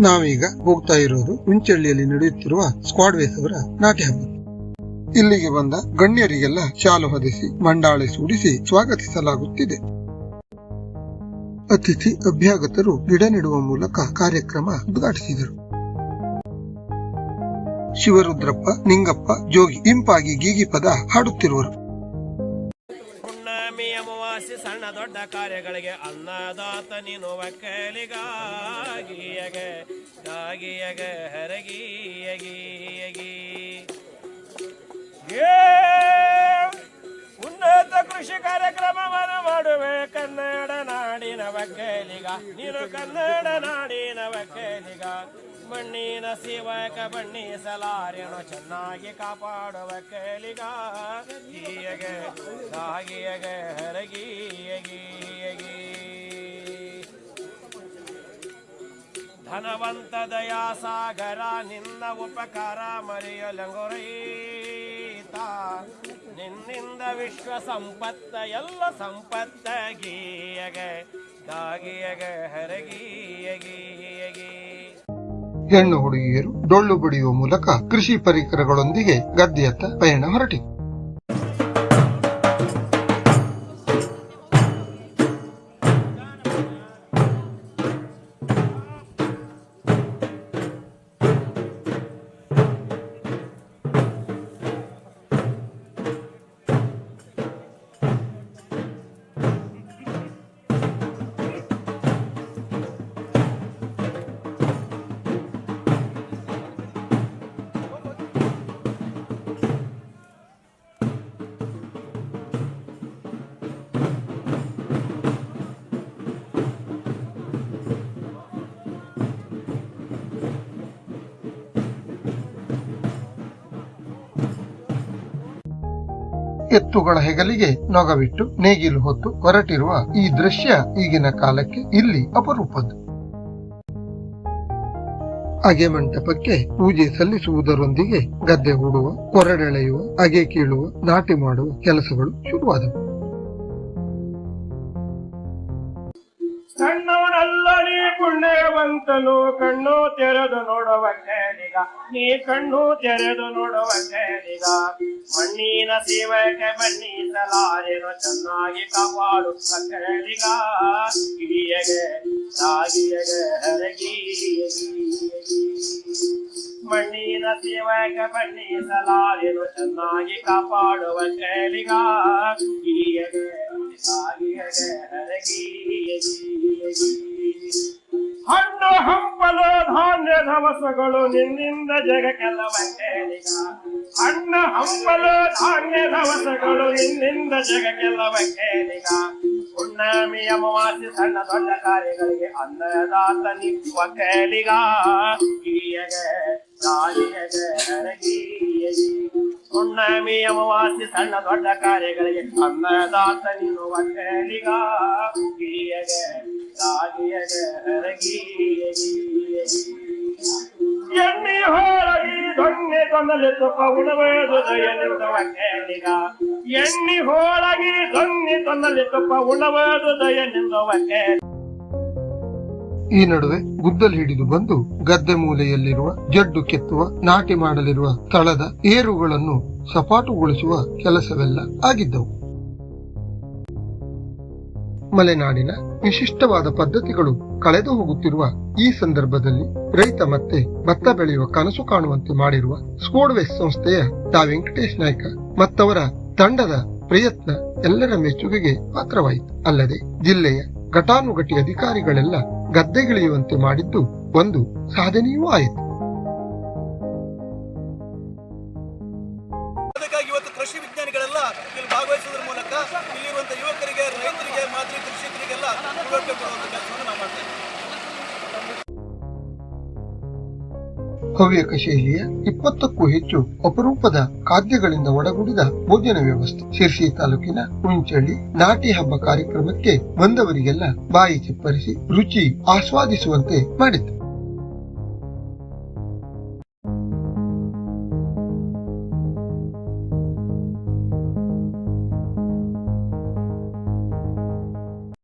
ನಾವೀಗ ಹೋಗ್ತಾ ಇರೋದು ಉಂಚಳ್ಳಿಯಲ್ಲಿ ನಡೆಯುತ್ತಿರುವ ಸ್ಕ್ವಾಡ್ ವೇಸ್ ಅವರ ನಾಟ್ಯ ಹಬ್ಬ. ಇಲ್ಲಿಗೆ ಬಂದ ಗಣ್ಯರಿಗೆಲ್ಲ ಶಾಲು ಹೊದಿಸಿ, ಮಂಡಾಳೆ ಸೂಡಿಸಿ ಸ್ವಾಗತಿಸಲಾಗುತ್ತಿದೆ. ಅತಿಥಿ ಅಭ್ಯಾಗತರು ಗಿಡ ನೆಡುವ ಮೂಲಕ ಕಾರ್ಯಕ್ರಮ ಉದ್ಘಾಟಿಸಿದರು. ಶಿವರುದ್ರಪ್ಪ, ನಿಂಗಪ್ಪ, ಜೋಗಿ ಇಂಪಾಗಿ ಗೀಗಿ ಪದ ಹಾಡುತ್ತಿರುವರು. ಸಣ್ಣ ದೊಡ್ಡ ಕಾರ್ಯಗಳಿಗೆ ಅನ್ನದಾತ ನೀನು ಒಕ್ಕಲಿಗಾಗಿಯಗೆ ಗಾಗಿಯಗೆ ಹರಗಿಯಗಿಯಗಿ ಉನ್ನತ ಕೃಷಿ ಕಾರ್ಯಕ್ರಮವನ್ನು ಮಾಡು. ನಾಡಿನ ಒಕ್ಕಲಿಗ ನೀನು ಕನ್ನಡ ನಾಡಿನ ಒಕ್ಕಲಿಗ ಮಣ್ಣಿನ ಸೇವಕ ಬಣ್ಣಿಸಲಾರೇನು ಚೆನ್ನಾಗಿ ಕಾಪಾಡುವ ಕೇಳಿಗ ಗೀಯಗೆ ಸಾಗಿಯಗೆ ಹರಗೀಯಗೀಯಗಿ ಧನವಂತ ದಯಾ ಸಾಗರ ನಿನ್ನ ಉಪಕಾರ ಮರೆಯಲಂಗೊರೈತ ನಿನ್ನಿಂದ ವಿಶ್ವ ಸಂಪತ್ತ ಎಲ್ಲ ಸಂಪತ್ತ ಗೀಯಗೆ ಗಾಗಿಯಗ ಹರಗಿಯಗಿಯಗಿ ಹೆಣ್ಣು ಹುಡುಗಿಯರು ಡೊಳ್ಳು ಬಡಿಯುವ ಮೂಲಕ ಕೃಷಿ ಪರಿಕರಗಳೊಂದಿಗೆ ಗದ್ದೆಯತ್ತ ಪಯಣ ಹೊರಟಿ ಎತ್ತುಗಳ ಹೆಗಲಿಗೆ ನೊಗವಿಟ್ಟು ನೇಗಿಲು ಹೊತ್ತು ಹೊರಟಿರುವ ಈ ದೃಶ್ಯ ಈಗಿನ ಕಾಲಕ್ಕೆ ಇಲ್ಲಿ ಅಪರೂಪದ್ದು. ಅಗೆ ಮಂಟಪಕ್ಕೆ ಪೂಜೆ ಸಲ್ಲಿಸುವುದರೊಂದಿಗೆ ಗದ್ದೆ ಹೂಡುವ, ಕೊರಡೆಳೆಯುವ, ಅಗೆ ಕೀಳುವ, ನಾಟಿ ಮಾಡುವ ಕೆಲಸಗಳು ಶುರುವಾದವು. ಸಣ್ಣವನಲ್ಲ ನೀ ಪುಣ್ಯವಂತನು ಕಣ್ಣು ತೆರೆದು ನೋಡುವ ಕೇಳಿಗ ನೀ ಕಣ್ಣು ತೆರೆದು ನೋಡುವ ಕೇಳಿಗ ಮಣ್ಣಿನ ಸೇವಕ್ಕೆ ಬನ್ನಿಸಲಾರೆನು ಚೆನ್ನಾಗಿ ಕಾಪಾಡುವ ಕೇಳಿಗ ಕಿಡಿಯಗೆ ಹರಗಿಯಗಿ ಮಣ್ಣಿನ ಸೇವಕ ಬನ್ನಿಸಲಾರೆನು ಚೆನ್ನಾಗಿ ಕಾಪಾಡುವ ಕೇಳಿಗ ಕಿಡಿಯಗೆ ಸಾಗಿಯಗೆ ಹರಗಿಯಗಿ ಹಣ್ಣು ಹಂಪಲು ಧಾನ್ಯ ದವಸಗಳು ನಿನ್ನಿಂದ ಜಗಕ್ಕೆಲ್ಲ ಕೇಳಿಗ ಹಣ್ಣು ಹಂಪಲು ಧಾನ್ಯ ದವಸಗಳು ನಿನ್ನಿಂದ ಜಗಕ್ಕೆಲ್ಲ ಕೇಳಿಗ ಹುಣ್ಣಾಮಿ ಅಮಾವಾಸ್ಯೆ ಸಣ್ಣ ದೊಡ್ಡ ಕಾರ್ಯಗಳಿಗೆ ಅನ್ನದಾತ ನಿತ್ವ ಕೇಳಿಗ. ಗಿರಿಯಗೆ ಗಾಳಿಯಗೆ ಹರಗಿಯಗಿ ಹುಣ್ಣಾಮಿ ಅಮಾವಾಸ್ಯೆ ಸಣ್ಣ ದೊಡ್ಡ ಕಾರ್ಯಗಳಿಗೆ ಅನ್ನದಾತ ನಿನ್ನುವ ಕೇಳಿಗ. ಗಿರಿಯಗೆ ಗಾಳಿಯಗೆ ಹರಗಿಯಗಿ ಎಣ್ಣೆ ಹೋಳಗಿ ದೊಣ್ಣೆ ತೊಂದಲೆ ತುಪ್ಪ ಉಣಬೇದು ದಯನಿಂದವ ಕೇಳಿಗ ಎಣ್ಣೆ ಹೋಳಗಿ ದೊಣ್ಣೆ ತೊಂದಲೆ ತುಪ್ಪ ಉಣಬೇದು ದಯನಿಂದವ ಈ ನಡುವೆ ಗುದ್ದಲಿ ಹಿಡಿದು ಬಂದು ಗದ್ದೆ ಮೂಲೆಯಲ್ಲಿರುವ ಜಡ್ಡು ಕೆತ್ತುವ, ನಾಟಿ ಮಾಡಲಿರುವ ಸ್ಥಳದ ಏರುಗಳನ್ನು ಸಪಾಟುಗೊಳಿಸುವ ಕೆಲಸವೆಲ್ಲ ಆಗಿದ್ದವು. ಮಲೆನಾಡಿನ ವಿಶಿಷ್ಟವಾದ ಪದ್ಧತಿಗಳು ಕಳೆದು ಹೋಗುತ್ತಿರುವ ಈ ಸಂದರ್ಭದಲ್ಲಿ ರೈತ ಮತ್ತೆ ಭತ್ತ ಬೆಳೆಯುವ ಕನಸು ಕಾಣುವಂತೆ ಮಾಡಿರುವ ಸ್ಕೋಡ್ವೆಸ್ ಸಂಸ್ಥೆಯ ಡಾ ವೆಂಕಟೇಶ್ ನಾಯ್ಕ ಮತ್ತವರ ತಂಡದ ಪ್ರಯತ್ನ ಎಲ್ಲರ ಮೆಚ್ಚುಗೆಗೆ ಪಾತ್ರವಾಯಿತು. ಅಲ್ಲದೆ ಜಿಲ್ಲೆಯ ಘಟಾನುಘಟಿ ಅಧಿಕಾರಿಗಳೆಲ್ಲ ಗದ್ದೆಗಿಳಿಯುವಂತೆ ಮಾಡಿದ್ದು ಒಂದು ಸಾಧನೆಯೂ ಆಯಿತು. ಕೃಷಿ ವಿಜ್ಞಾನಿಗಳೆಲ್ಲ ಇಲ್ಲಿ ಭಾಗವಹಿಸುವುದರ ಮೂಲಕ ಇಲ್ಲಿರುವಂತಹ ಯುವಕರಿಗೆ ರೈತರಿಗೆ ಮಾದರಿ ಕೃಷಿಕರಿಗೆಲ್ಲ ಕೆಲಸವನ್ನು ನಾವು ಮಾಡ್ತೇವೆ ಹವ್ಯಕ ಶೈಲಿಯ ಇಪ್ಪತ್ತಕ್ಕೂ ಹೆಚ್ಚು ಅಪರೂಪದ ಖಾದ್ಯಗಳಿಂದ ಒಡಗೂಡಿದ ಭೋಜನ ವ್ಯವಸ್ಥೆ. ಶಿರ್ಸಿ ತಾಲೂಕಿನ ಹುಂಚಳ್ಳಿ ನಾಟಿ ಹಬ್ಬ ಕಾರ್ಯಕ್ರಮಕ್ಕೆ ಬಂದವರಿಗೆಲ್ಲ ಬಾಯಿ ಚಿಪ್ಪರಿಸಿ ರುಚಿ ಆಸ್ವಾದಿಸುವಂತೆ ಮಾಡಿತು